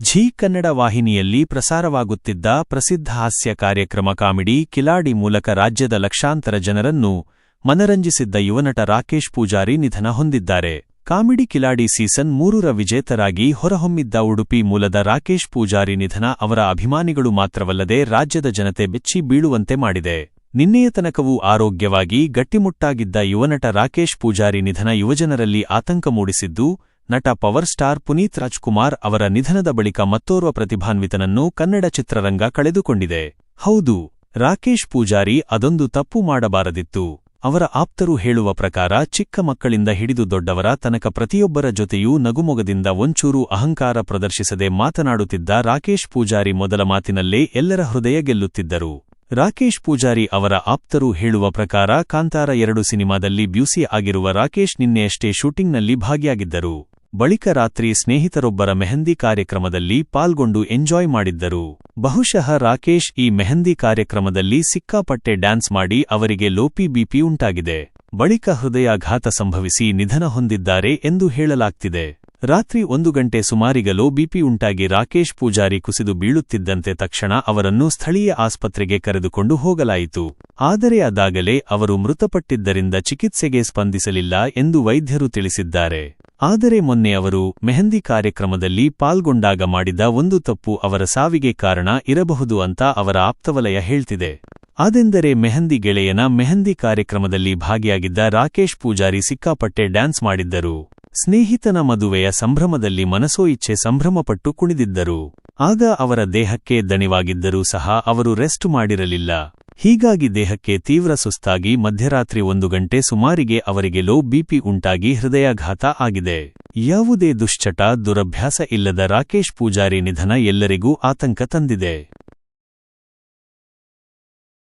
Zee Kannada ವಾಹಿನಿಯಲ್ಲಿ ಪ್ರಸಾರವಾಗುತ್ತಿದ್ದ ಪ್ರಸಿದ್ಧ ಹಾಸ್ಯ ಕಾರ್ಯಕ್ರಮ ಕಾಮಿಡಿ ಕಿಲಾಡಿ ಮೂಲಕ ರಾಜ್ಯದ ಲಕ್ಷಾಂತರ ಜನರನ್ನು ಮನರಂಜಿಸಿದ್ದ ಯುವನಟ ರಾಕೇಶ್ ಪೂಜಾರಿ ನಿಧನ ಹೊಂದಿದ್ದಾರೆ. ಕಾಮಿಡಿ ಕಿಲಾಡಿ ಸೀಸನ್ ಮೂರರ ವಿಜೇತರಾಗಿ ಹೊರಹೊಮ್ಮಿದ್ದ ಉಡುಪಿ ಮೂಲದ ರಾಕೇಶ್ ಪೂಜಾರಿ ನಿಧನ ಅವರ ಅಭಿಮಾನಿಗಳು ಮಾತ್ರವಲ್ಲದೆ ರಾಜ್ಯದ ಜನತೆ ಬೆಚ್ಚಿ ಬೀಳುವಂತೆ ಮಾಡಿದೆ. ನಿನ್ನೆಯ ತನಕವೂ ಆರೋಗ್ಯವಾಗಿ ಗಟ್ಟಿಮುಟ್ಟಾಗಿದ್ದ ಯುವನಟ ರಾಕೇಶ್ ಪೂಜಾರಿ ನಿಧನ ಯುವಜನರಲ್ಲಿ ಆತಂಕ ಮೂಡಿಸಿದ್ದು ನಟ ಪವರ್ ಸ್ಟಾರ್ ಪುನೀತ್ ರಾಜ್ಕುಮಾರ್ ಅವರ ನಿಧನದ ಬಳಿಕ ಮತ್ತೋರ್ವ ಪ್ರತಿಭಾನ್ವಿತನನ್ನು ಕನ್ನಡ ಚಿತ್ರರಂಗ ಕಳೆದುಕೊಂಡಿದೆ. ಹೌದು, ರಾಕೇಶ್ ಪೂಜಾರಿ ಅದೊಂದು ತಪ್ಪು ಮಾಡಬಾರದಿತ್ತು. ಅವರ ಆಪ್ತರು ಹೇಳುವ ಪ್ರಕಾರ ಚಿಕ್ಕ ಮಕ್ಕಳಿಂದ ಹಿಡಿದು ದೊಡ್ಡವರ ತನಕ ಪ್ರತಿಯೊಬ್ಬರ ಜೊತೆಯೂ ನಗುಮೊಗದಿಂದ ಒಂಚೂರು ಅಹಂಕಾರ ಪ್ರದರ್ಶಿಸದೆ ಮಾತನಾಡುತ್ತಿದ್ದ ರಾಕೇಶ್ ಪೂಜಾರಿ ಮೊದಲ ಮಾತಿನಲ್ಲೇ ಎಲ್ಲರ ಹೃದಯ ಗೆಲ್ಲುತ್ತಿದ್ದರು. ರಾಕೇಶ್ ಪೂಜಾರಿ ಅವರ ಆಪ್ತರು ಹೇಳುವ ಪ್ರಕಾರ ಕಾಂತಾರ ಎರಡು ಸಿನಿಮಾದಲ್ಲಿ ಬ್ಯೂಸಿ ಆಗಿರುವ ರಾಕೇಶ್ ನಿನ್ನೆಯಷ್ಟೇ ಶೂಟಿಂಗ್ನಲ್ಲಿ ಭಾಗಿಯಾಗಿದ್ದರು. ಬಳಿಕ ರಾತ್ರಿ ಸ್ನೇಹಿತರೊಬ್ಬರ ಮೆಹಂದಿ ಕಾರ್ಯಕ್ರಮದಲ್ಲಿ ಪಾಲ್ಗೊಂಡು ಎಂಜಾಯ್ ಮಾಡಿದ್ದರು. ಬಹುಶಃ ರಾಕೇಶ್ ಈ ಮೆಹಂದಿ ಕಾರ್ಯಕ್ರಮದಲ್ಲಿ ಸಿಕ್ಕಾಪಟ್ಟೆ ಡ್ಯಾನ್ಸ್ ಮಾಡಿ ಅವರಿಗೆ ಲೋಪಿ ಬಿಪಿ ಉಂಟಾಗಿದೆ. ಬಳಿಕ ಹೃದಯಾಘಾತ ಸಂಭವಿಸಿ ನಿಧನ ಹೊಂದಿದ್ದಾರೆ ಎಂದು ಹೇಳಲಾಗ್ತಿದೆ. ರಾತ್ರಿ ಒಂದು ಗಂಟೆ ಸುಮಾರಿಗಲೋ ಬಿಪಿ ಉಂಟಾಗಿ ರಾಕೇಶ್ ಪೂಜಾರಿ ಕುಸಿದು ಬೀಳುತ್ತಿದ್ದಂತೆ ತಕ್ಷಣ ಅವರನ್ನು ಸ್ಥಳೀಯ ಆಸ್ಪತ್ರೆಗೆ ಕರೆದುಕೊಂಡು ಹೋಗಲಾಯಿತು. ಆದರೆ ಅದಾಗಲೇ ಅವರು ಮೃತಪಟ್ಟಿದ್ದರಿಂದ ಚಿಕಿತ್ಸೆಗೆ ಸ್ಪಂದಿಸಲಿಲ್ಲ ಎಂದು ವೈದ್ಯರು ತಿಳಿಸಿದ್ದಾರೆ. ಆದರೆ ಮೊನ್ನೆ ಅವರು ಮೆಹಂದಿ ಕಾರ್ಯಕ್ರಮದಲ್ಲಿ ಪಾಲ್ಗೊಂಡಾಗ ಮಾಡಿದ ಒಂದು ತಪ್ಪು ಅವರ ಸಾವಿಗೆ ಕಾರಣ ಇರಬಹುದು ಅಂತ ಅವರ ಆಪ್ತವಲಯ ಹೇಳ್ತಿದೆ. ಅದೆಂದರೆ ಮೆಹಂದಿ ಗೆಳೆಯನ ಮೆಹಂದಿ ಕಾರ್ಯಕ್ರಮದಲ್ಲಿ ಭಾಗಿಯಾಗಿದ್ದ ರಾಕೇಶ್ ಪೂಜಾರಿ ಸಿಕ್ಕಾಪಟ್ಟೆ ಡ್ಯಾನ್ಸ್ ಮಾಡಿದ್ದರು. ಸ್ನೇಹಿತನ ಮದುವೆಯ ಸಂಭ್ರಮದಲ್ಲಿ ಮನಸೋ ಇಚ್ಛೆ ಸಂಭ್ರಮಪಟ್ಟು ಕುಣಿದಿದ್ದರು. ಆಗ ಅವರ ದೇಹಕ್ಕೆ ದಣಿವಾಗಿದ್ದರೂ ಸಹ ಅವರು ರೆಸ್ಟ್ ಮಾಡಿರಲಿಲ್ಲ. ಹೀಗಾಗಿ ದೇಹಕ್ಕೆ ತೀವ್ರ ಸುಸ್ತಾಗಿ ಮಧ್ಯರಾತ್ರಿ ಒಂದು ಗಂಟೆ ಸುಮಾರಿಗೆ ಅವರಿಗೆ ಲೋ ಬಿಪಿ ಉಂಟಾಗಿ ಹೃದಯಾಘಾತ ಆಗಿದೆ. ಯಾವುದೇ ದುಶ್ಚಟ, ದುರಭ್ಯಾಸ ಇಲ್ಲದ ರಾಕೇಶ್ ಪೂಜಾರಿ ನಿಧನ ಎಲ್ಲರಿಗೂ ಆತಂಕ ತಂದಿದೆ.